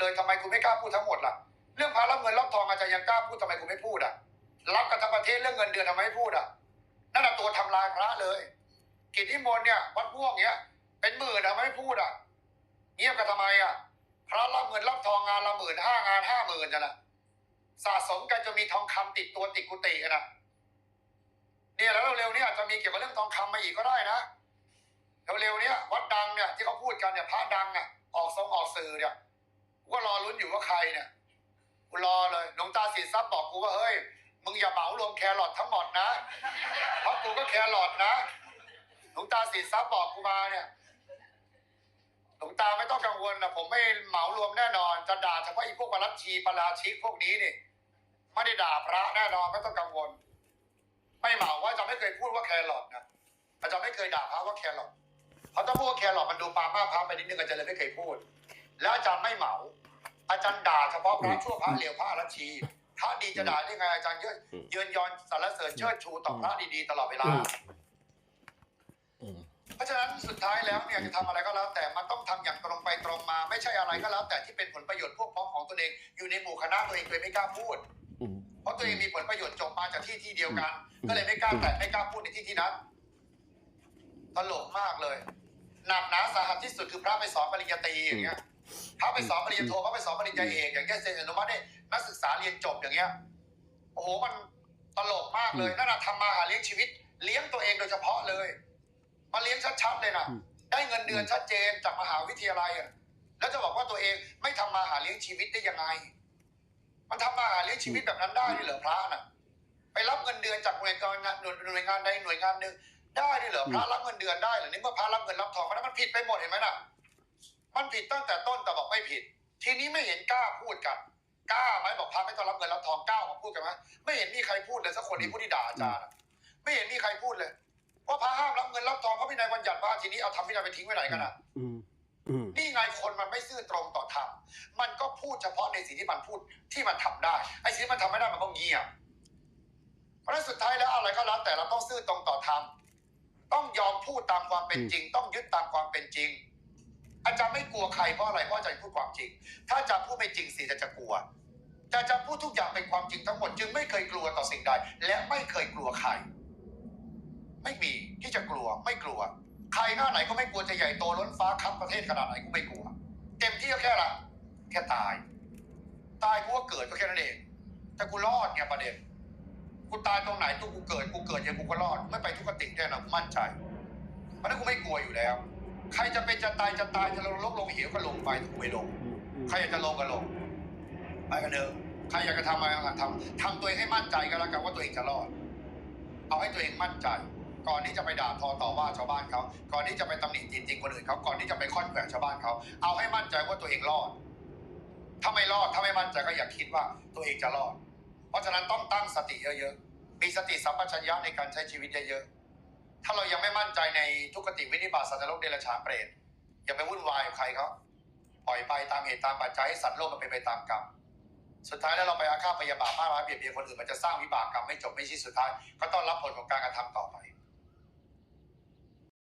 เลยทำไมคุณไม่กล้าพูดทั้งหมดล่ะ เรื่องพารับเงินรับทองอาจารย์ยังกล้าพูดทำไมคุณไม่พูดอะ รับกันทั้งประเทศเรื่องเงินเดือนทำไมไม่พูดอะ นั่นแหะตัวทำลายพระเลย กิจนิมนต์เนี่ยวัดม่วงเนี้ย เป็นหมื่นอะไม่พูดอะ เงียบกันทำไมอะ พระรับเงินรับทองงานละหมื่นห้างานห้าหมื่นจะนะสะสมกันจะมีทองคำติดตัวติดกุฏิกันนะเนี่ยแล้วเร็วๆนี้อาจจะมีเกี่ยวกับเรื่องทองคำมาอีกก็ได้นะเร็วๆนี้วัดดังเนี่ยที่เขาพูดกันเนี่ยพระดังอะออกทรงออกสื่อเนี่ย ก็รอลุ้นอยู่ว่าใครเนี่ยกูรอเลยหลวงตาสินทรัพย์บอกกูว่าเฮ้ยมึงอย่าเหมารวมแครอททั้งหมดนะเพราะกูก็แครอทนะหลวงตาสินทรัพย์บอกกูมาเนี่ยหลวงตาไม่ต้องกังวลนะผมไม่เหมารวมแน่นอน จะด่าเฉพาะไอ้พวกปารัชชีปาราชิกพวกนี้นี่ไม่ได้ด่าพระแน่นอนไม่ต้องกังวล ไม่เหมาว่าอาจะไม่เคยพูดว่าแครอทนะอาจารย์ไม่เคยด่าพระว่าแครอทเพราะถ้าพูดว่าแครอทมันดูปามาพระไปนิดนึงอาจารย์เลยไม่เคยพูด แล้วอาจารย์ไม่เหมา อาจารย์ด่าเฉพาะพระชั่วพระเลวพระอรัชชีพระดีจะด่าได้ไงอาจารย์เยอะเยือนยอนสรรเสริญเชิดชูต่อพระดีๆตลอดเวลาอืมเพราะฉะนั้นสุดท้ายแล้วเนี่ยจะทำอะไรก็แล้ว แต่มันต้องทำอย่างตรงไปตรงมา ไม่ใช่อะไรก็แล้ว แต่ที่เป็นผลประโยชน์พวกพ้องของตัวเองอยู่ในหมู่คณะตัวเองเลยไม่กล้าพูดอืมเพราะตัวเองมีผลประโยชน์จบมาจากที่ที่เดียวกันอืมก็เลยไม่กล้าแตะไม่กล้าพูดในที่ที่นั้นตลกมากเลยหนักหนาสาหัสที่สุดคือพระไปสอนปริญญาตรีอย่างเงี้ย พระไปสอนปริญญาโทพระไปสอนปริญญาเอกอย่างเงี้ยเซ็นอนุมัติให้นักศึกษาเรียนจบอย่างเงี้ยโอ้โหมันตลกมากเลยนั่นน่ะทำมาหาเลี้ยงชีวิต เลี้ยงตัวเองโดยเฉพาะเลย มาเลี้ยงชัดๆเลยนะอืมได้เงินเดือนชัดเจนจากมหาวิทยาลัยอะแล้วจะบอกว่าตัวเองไม่ทำมาหาเลี้ยงชีวิตได้ยังไง มันทำมาหาเลี้ยงชีวิตแบบนั้นได้ด้วยเหรอพระน่ะ ไปรับเงินเดือนจากหน่วยงานหน่วยหน่วยงานใดหน่วยงานหนึ่งได้ด้วยเหรอพระรับเงินเดือนได้เหรอนี่เมื่อพระรับเงินรับทองมันมันผิดไปหมดเห็นไหมน่ะ มันผิดตั้งแต่ต้นแต่บอกไม่ผิด ทีนี้ไม่เห็นกล้าพูดกันกล้าไหมบอกพระไม่ต้องรับเงินรับทองกล้าออกมาพูดกันไหมไม่เห็นมีใครพูดเลยสักคนที่ผู้ที่ด่าอาจารย์อะไม่เห็นมีใครพูดเลยว่าพระห้ามรับเงินรับทองเพราะวินัยบัญญัติว่าทีนี้เอาทำวินัยไปทิ้งไว้ไหนกันอะอืมอืมนี่ไงคนมันไม่ซื่อตรงต่อธรรมมันก็พูดเฉพาะในสิ่งที่มันพูดที่มันทำได้ไอ้สิ่งที่มันทำไม่ได้มันก็เงียบเพราะฉะนั้นสุดท้ายแล้วอะไรก็แล้วแต่เราต้องซื่อตรงต่อธรรมต้องยอมพูดตามความเป็นจริง ต้องยึดตามความเป็นจริง อาจารย์ไม่กลัวใครเพราะอะไรเพราะอาจารย์พูดความจริง ถ้าอาจารย์พูดไม่จริงสิอาจะจะกลัวแต่อาจารย์พูดทุกอย่างเป็นความจริงทั้งหมด จึงไม่เคยกลัวต่อสิ่งใด และไม่เคยกลัวใคร ไม่มีที่จะกลัวไม่กลัว ใครหน้าไหนก็ไม่กลัวจะใหญ่โตล้นฟ้าคับประเทศขนาดไหนกูไม่กลัว เต็มที่ก็แค่ละแค่ตาย ตายกูก็เกิดก็แค่นั้นเองแต่กูรอดไงประเด็นกูตายตรงไหนตัวกูเกิดกูเกิดยังกูก็รอด ไม่ไปทุกขติแน่นอนกูมั่นใจเพราะนั้นกูไม่กลัวอยู่แล้ว ใครจะเป็นจะตายจะตายจะลงลกลงเหวก็ลงไปแต่กูไม่ลงอืมใครอยากจะลงก็ลงไปกันเถอะใครอยากจะทำอะไรก็ทำทำตัวเองให้มั่นใจก็แล้วกันว่าตัวเองจะรอด เอาให้ตัวเองมั่นใจ ก่อนที่จะไปด่าทอต่อว่าชาวบ้านเขาก่อนที่จะไปตำหนิจริงๆคนอื่นเขาก่อนที่จะไปค่อนแขวะชาวบ้านเขาเอาให้มั่นใจว่าตัวเองรอด ถ้าไม่รอดถ้าไม่มั่นใจก็อย่าคิดว่าตัวเองจะรอด เพราะฉะนั้นต้องตั้งสติเยอะๆมีสติสัมปชัญญะในการใช้ชีวิตเยอะๆ ถ้าเรายังไม่มั่นใจในทุกขติวินิบาตสัตว์โลกเดรัจฉานเปรตอย่าไปวุ่นวายกับใครเขาปล่อยไปตามเหตุตามปัจจัยให้สัตว์โลกมันเป็นไปตามกรรมสุดท้ายแล้วเราไปอาฆาตพยาบาทมากร้ายเบียดเบียนคนอื่นมันจะสร้างวิบากกรรมไม่จบไม่สิ้นสุดท้าย ก็ต้องรับผลของการกระทำต่อไป